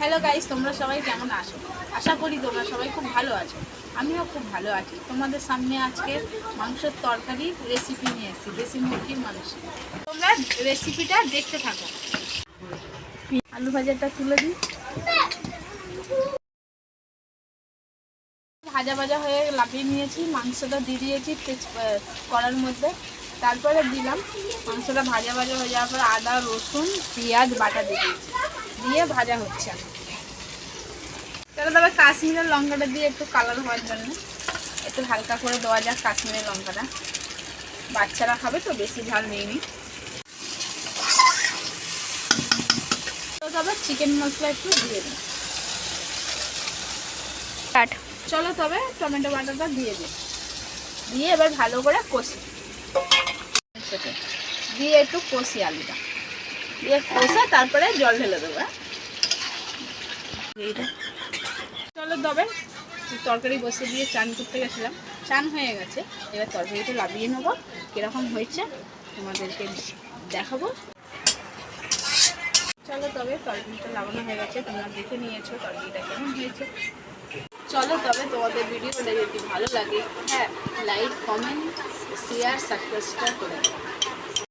Hello guys তোমরা সবাই কেমন আছো? আশা করি তোমরা সবাই খুব ভালো আছো। আমিও খুব ভালো আছি। তোমাদের সামনে আজকে মাংসের তরকারি রেসিপি নিয়ে এসেছি। দেশি মুরগির মাংস। তোমরা রেসিপিটা দেখতে থাকো। আলু ভাজাটা তুলে দিই। ভাজা ভাজা হয়ে লাফিয়ে নিয়েছি। মাংসটা দিয়ে দিয়েছি তেজ কড়ার মধ্যে। তারপরে দিলাম। মাংসটা ভাজা ভাজা হয়ে যাওয়ার পর আদা, রসুন, পেঁয়াজ, বাটা দিয়ে দিয়েছি। দিয়ে ভাজা হচ্ছে। তাহলে তবে কাশ্মীরের লঙ্কাটা দিয়ে একটু কালার হওয়ার জন্য। একটু হালকা করে দেওয়া যাক কাশ্মীরের লঙ্কাটা। বাচ্চারা খাবে তো বেশি ঝাল নিইনি। তো তবে চিকেন মশলা একটু দিয়ে দিই। চলো তবে টমেটো বাটাটা দিয়ে দিই। দিয়ে এবার ভালো করে কষি। দিয়ে একটু কষি আলুটা। দিয়ে তারপরে জল ঢেলে দেবো হ্যাঁ? চলো তবে, তরকারি বসে দিয়ে চান করতে গেছিলাম। চান হয়ে গেছে। এবার তরকারিটা লাভিয়ে নেব। কীরকম হয়েছে তোমাদেরকে দেখাবো। চলো তবে, তরকারিটা লাগানো হয়ে গেছে। তোমরা দেখে নিয়েছো তরকারিটা কেমন হয়েছে। চলো তবে, তোমাদের ভিডিওটা যদি ভালো লাগে হ্যাঁ লাইক কমেন্ট শেয়ার সাবস্ক্রাইব করে দেবো